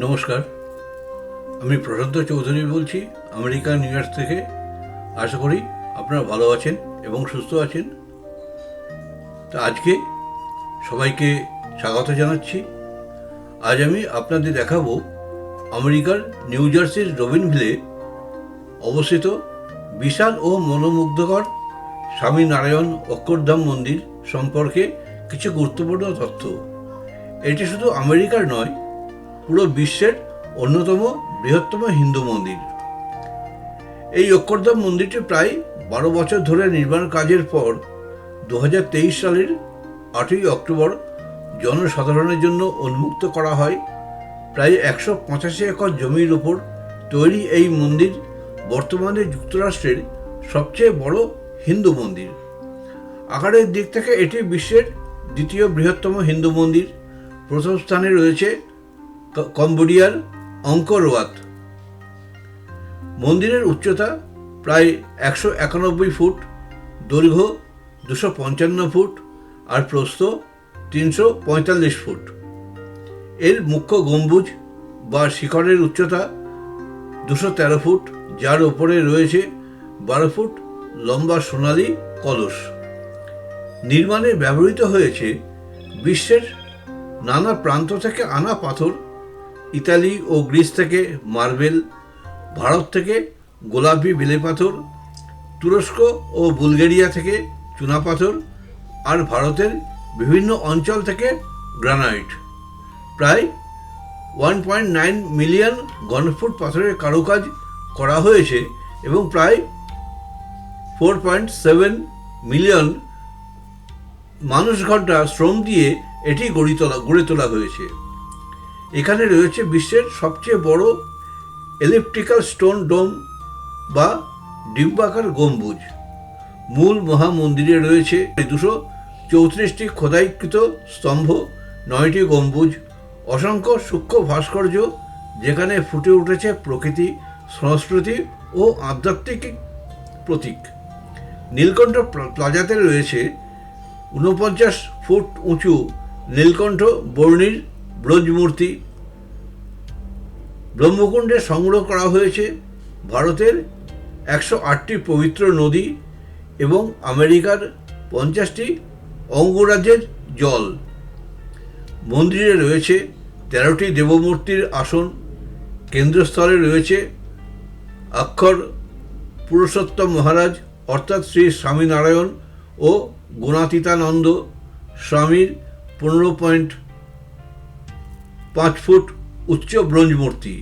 নমস্কার। আমি প্রশান্ত চৌধুরী বলছি, আমেরিকা, নিউ ইয়র্ক থেকে। আশা করি আপনারা ভালো আছেন এবং সুস্থ আছেন। তা আজকে সবাইকে স্বাগত জানাচ্ছি। আজ আমি আপনাদের দেখাবো আমেরিকার নিউ জার্সির রবিনভিলে অবস্থিত বিশাল ও মনোমুগ্ধকর স্বামী নারায়ণ অক্ষরধাম মন্দির সম্পর্কে কিছু গুরুত্বপূর্ণ তথ্য। এটি শুধু আমেরিকার নয় পুরো বিশ্বের অন্যতম বৃহত্তম হিন্দু মন্দির। এই অক্ষরধাম মন্দিরটি প্রায় বারো বছর ধরে নির্মাণ কাজের পর দু হাজার তেইশ সালের আটই অক্টোবর জনসাধারণের জন্য উন্মুক্ত করা হয়। প্রায় একশো পঁচাশি একর জমির উপর তৈরি এই মন্দির বর্তমানে যুক্তরাষ্ট্রের সবচেয়ে বড় হিন্দু মন্দির। আকারের দিক থেকে এটি বিশ্বের দ্বিতীয় বৃহত্তম হিন্দু মন্দির। প্রথম স্থানে রয়েছে কম্বোডিয়ার অঙ্করওয়াত মন্দিরের উচ্চতা প্রায় একশো একানব্বই ফুট, দৈর্ঘ্য দুশো পঞ্চান্ন ফুট আর প্রস্থ তিনশো পঁয়তাল্লিশ ফুট। এর মুখ্য গম্বুজ বা শিখরের উচ্চতা দুশো তেরো ফুট, যার ওপরে রয়েছে বারো ফুট লম্বা সোনালী কলস। নির্মাণে ব্যবহৃত হয়েছে বিশ্বের নানা প্রান্ত থেকে আনা পাথর ইতালি ও গ্রিস থেকে মার্বেল, ভারত থেকে গোলাপি বেলে পাথর, তুরস্ক ও বুলগেরিয়া থেকে চুনাপাথর আর ভারতের বিভিন্ন অঞ্চল থেকে গ্রানাইট। প্রায় ওয়ান পয়েন্ট নাইন মিলিয়ন ঘনফুট পাথরের কারুকাজ করা হয়েছে এবং প্রায় ফোর পয়েন্ট সেভেন মিলিয়ন মানুষ ঘণ্টা শ্রম দিয়ে এটি গড়ি তোলা গড়ে তোলা হয়েছে। এখানে রয়েছে বিশ্বের সবচেয়ে বড় ইলেকট্রিক্যাল স্টোন ডোম বা ডিম্বাকার গম্বুজ। মূল মহামন্দিরে রয়েছে দুশো চৌত্রিশটি খোদাইকৃত স্তম্ভ, নয়টি গম্বুজ, অসংখ্য সূক্ষ্ম ভাস্কর্য যেখানে ফুটে উঠেছে প্রকৃতি, সংস্কৃতি ও আধ্যাত্মিক প্রতীক। নীলকণ্ঠ প্লাজাতে রয়েছে ঊনপঞ্চাশ ফুট উঁচু নীলকণ্ঠ বর্ণির ব্রোঞ্জ মূর্তি ব্রহ্মকুণ্ডে সংগ্রহ করা হয়েছে ভারতের একশো আটটি পবিত্র নদী এবং আমেরিকার পঞ্চাশটি অঙ্গরাজ্যের জল। মন্দিরে রয়েছে তেরোটি দেবমূর্তির আসন। কেন্দ্রস্থলে রয়েছে অক্ষর পুরুষোত্তম মহারাজ, অর্থাৎ শ্রী স্বামীনারায়ণ ও গুণাতীতানন্দ স্বামীর পনেরো পয়েন্ট পাঁচ ফুট উচ্চ ব্রোঞ্জ মূর্তি।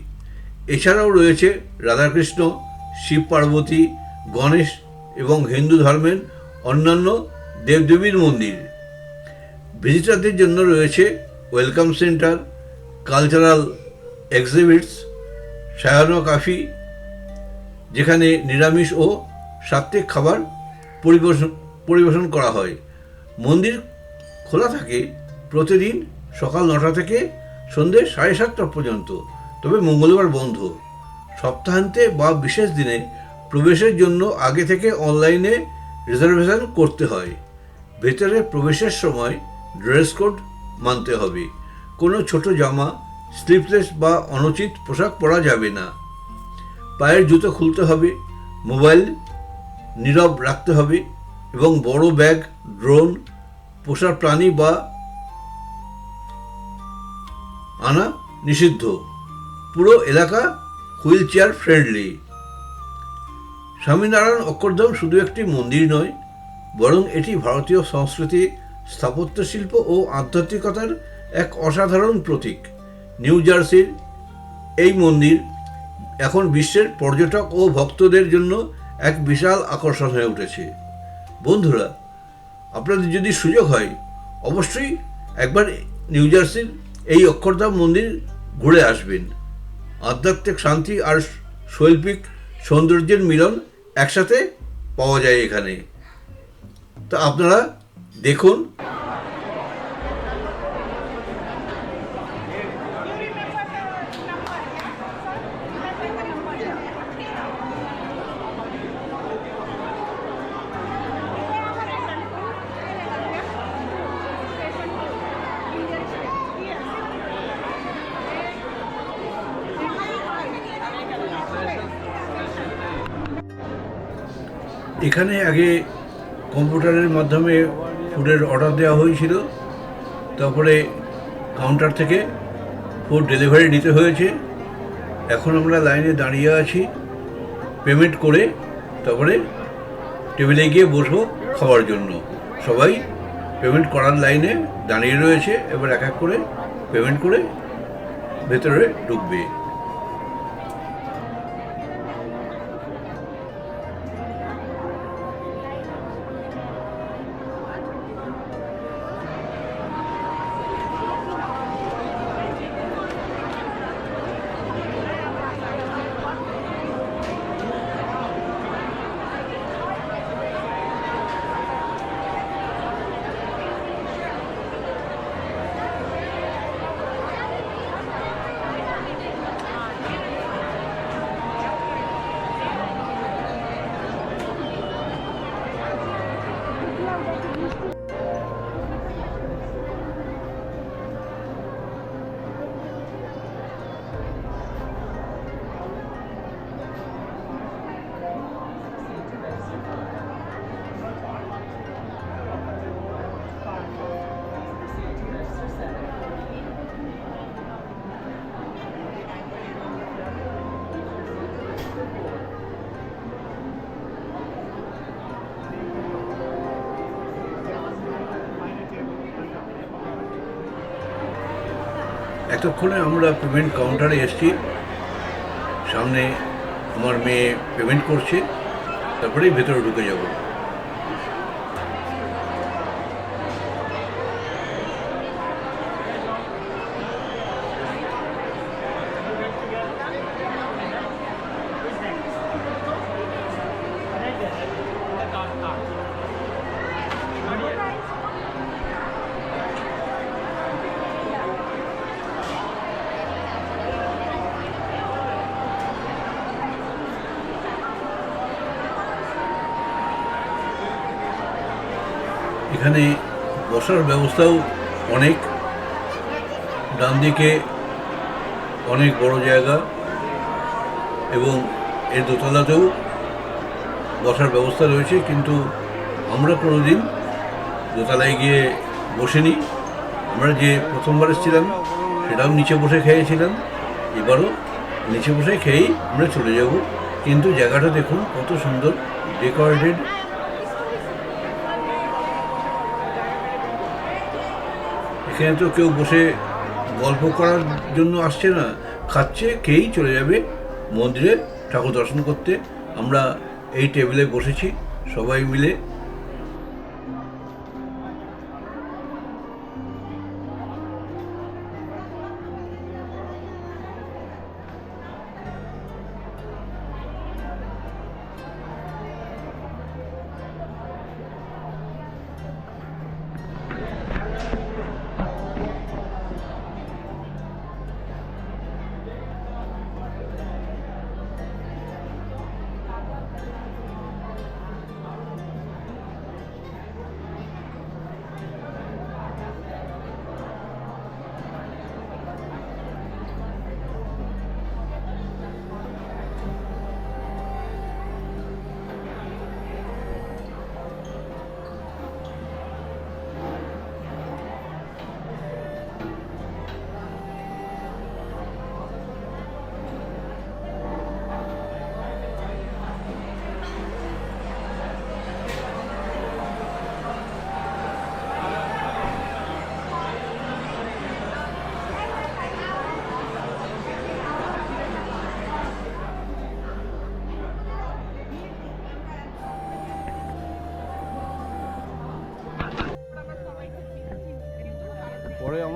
এছাড়াও রয়েছে রাধাকৃষ্ণ, শিব পার্বতী, গণেশ এবং হিন্দু ধর্মের অন্যান্য দেবদেবীর মন্দির। ভিজিটারদের জন্য রয়েছে welcome centre, cultural exhibits, Shayona cafe, যেখানে নিরামিষ ও সাত্ত্বিক খাবার পরিবেশন পরিবেশন করা হয়। মন্দির খোলা থাকে প্রতিদিন সকাল নটা থেকে সন্ধ্যে সাড়ে সাতটা পর্যন্ত। তবে মঙ্গলবার বন্ধ। সপ্তাহান্তে বা বিশেষ দিনে প্রবেশের জন্য আগে থেকে অনলাইনে রিজার্ভেশন করতে হয়। ভেতরে প্রবেশের সময় ড্রেস কোড মানতে হবে। কোনো ছোট জামা স্লিপলেস বা অনুচিত পোশাক পরা যাবে না। পায়ের জুতো খুলতে হবে, মোবাইল নীরব রাখতে হবে এবং বড় ব্যাগ, ড্রোন, পোষা প্রাণী বা আনা নিষিদ্ধ। পুরো এলাকা wheelchair friendly. Swaminarayan Akshardham শুধু একটি মন্দির নয়, বরং এটি ভারতীয় সংস্কৃতি স্থাপত্য শিল্প ও আধ্যাত্মিকতার এক অসাধারণ প্রতীক। নিউ জার্সির এই মন্দির এখন বিশ্বের পর্যটক ও ভক্তদের জন্য এক বিশাল আকর্ষণ হয়ে উঠেছে। বন্ধুরা, আপনাদের যদি সুযোগ হয়, অবশ্যই একবার নিউ জার্সির এই অক্ষরধাম মন্দির ঘুরে আসবেন। আধ্যাত্মিক শান্তি আর শৈল্পিক সৌন্দর্যের মিলন একসাথে পাওয়া যায় এখানে। তা আপনারা দেখুন এখানে আগে কম্পিউটারের মাধ্যমে ফুডের অর্ডার দেওয়া হয়েছিল। তারপরে কাউন্টার থেকে ফুড ডেলিভারি নিতে হয়েছে। এখন আমরা লাইনে দাঁড়িয়ে আছি, পেমেন্ট করে তারপরে টেবিলে গিয়ে বসবো খাওয়ার জন্য। সবাই পেমেন্ট করার লাইনে দাঁড়িয়ে রয়েছে, এবার এক এক করে পেমেন্ট করে ভেতরে ঢুকবে। এতক্ষণে আমরা পেমেন্ট কাউন্টারে এসছি। সামনে আমার মেয়ে পেমেন্ট করছে তারপরেই ভেতরে ঢুকে যাব। এখানে বসার ব্যবস্থাও অনেক। ডান দিকে অনেক বড় জায়গা এবং এর দোতলাতেও বসার ব্যবস্থা রয়েছে, কিন্তু আমরা কোনোদিন দোতলায় গিয়ে বসিনি। আমরা যে প্রথমবার এসেছিলাম সেটাও নিচে বসে খেয়েছিলাম। এবারও নিচে বসে খেয়েই আমরা চলে যাব। কিন্তু জায়গাটা দেখুন, কত সুন্দর, ডেকোরেটেড এখানে তো কেউ বসে গল্প করার জন্য আসছে না। খাচ্ছে, খেয়েই চলে যাবে। মন্দিরে ঠাকুর দর্শন করতে। আমরা এই টেবিলে বসেছি। সবাই মিলে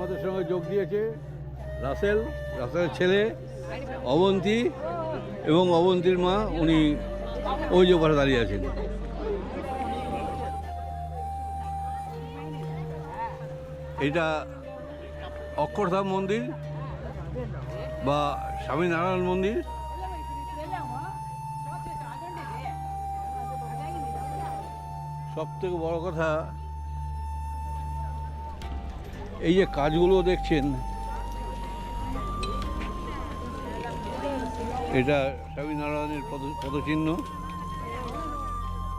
আমাদের সঙ্গে যোগ দিয়েছে রাসেল, রাসেলের ছেলে, অবন্তী এবং অবন্তীর মা, উনি ওই যে পাশে দাঁড়িয়ে আছেন। এটা অক্ষরধাম মন্দির বা স্বামীনারায়ণ মন্দির। সব থেকে বড় কথা এই যে কাজগুলো দেখছেন, এটা স্বামীনারায়ণের পদ, পদচিহ্ন।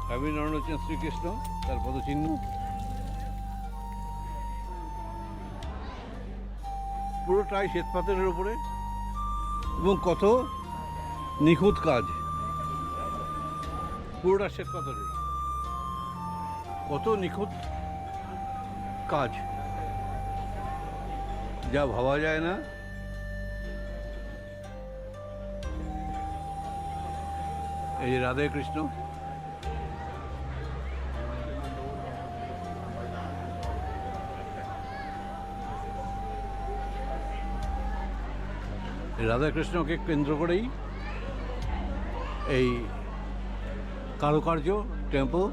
স্বামী নারায়ণ হচ্ছেন শ্রীকৃষ্ণ, তার পদচিহ্ন। পুরোটাই শ্বেতপাথরের উপরে, এবং কত নিখুঁত কাজ। পুরোটা শ্বেতপাথরের কত নিখুঁত কাজ। যা ভাবা যায় না। এই যে রাধে কৃষ্ণ। রাধাকৃষ্ণকে কেন্দ্র করেই এই কারুকার্য টেম্পল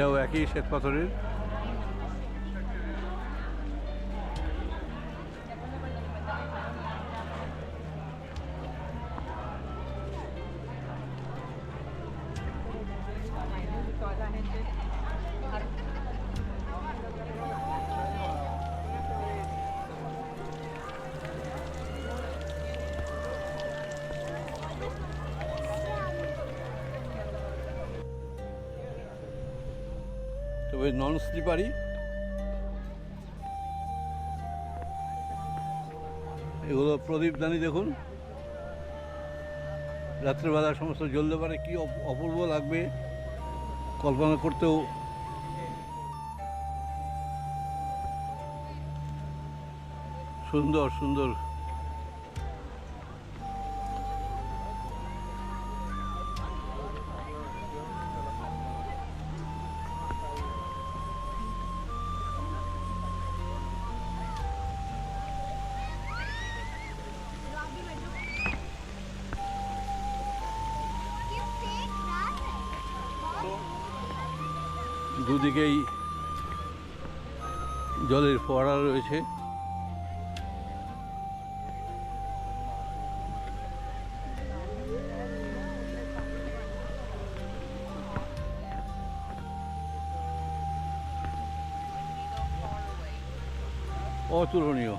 এটাও একই শ্বেত তবে নন স্লিপারই। এগুলো প্রদীপদানি দেখুন। রাত্রেবেলা সমস্ত জ্বলতে পারে, কি অপ- অপূর্ব লাগবে কল্পনা করতেও। সুন্দর সুন্দর। দুদিকেই জলের ফোয়ারা রয়েছে। অতুলনীয়।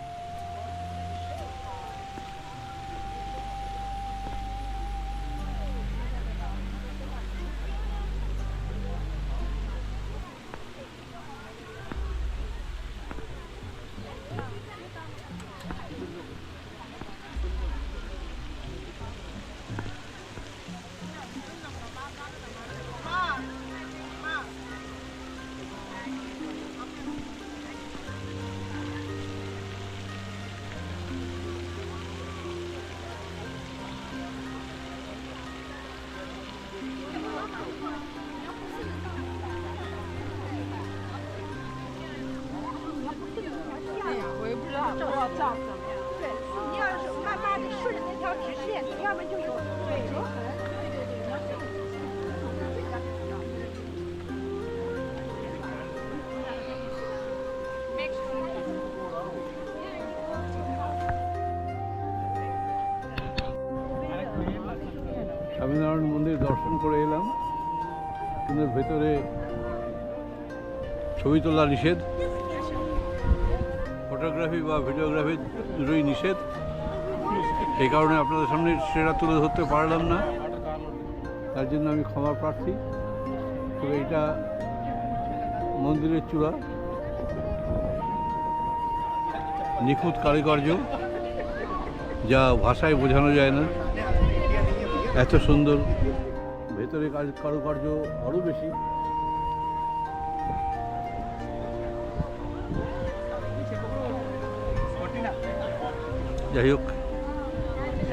ছবি তোলা নিষেধ, ফটোগ্রাফি বা ভিডিওগ্রাফি দুটোই নিষেধ। এই কারণে আপনাদের সামনে সেটা তুলে ধরতে পারলাম না। তার জন্য আমি ক্ষমা প্রার্থী। তবে এটা মন্দিরের চূড়া। নিখুঁত কারিকার্য যা ভাষায় বোঝানো যায় না। এত সুন্দর, ভেতরে কারুকার্য আরও বেশি। যাই হোক,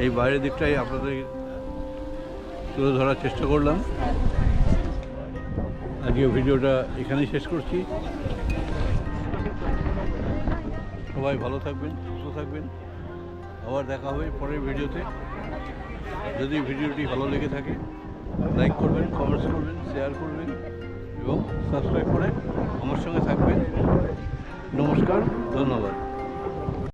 এই বাইরের দিকটাই আপনাদের তুলে ধরার চেষ্টা করলাম। আজকে ভিডিওটা এখানেই শেষ করছি। সবাই ভালো থাকবেন, সুস্থ থাকবেন। আবার দেখা হবে পরের ভিডিওতে। যদি ভিডিওটি ভালো লেগে থাকে, লাইক করবেন কমেন্টস করবেন শেয়ার করবেন এবং সাবস্ক্রাইব করে আমার সঙ্গে থাকবেন। নমস্কার, ধন্যবাদ।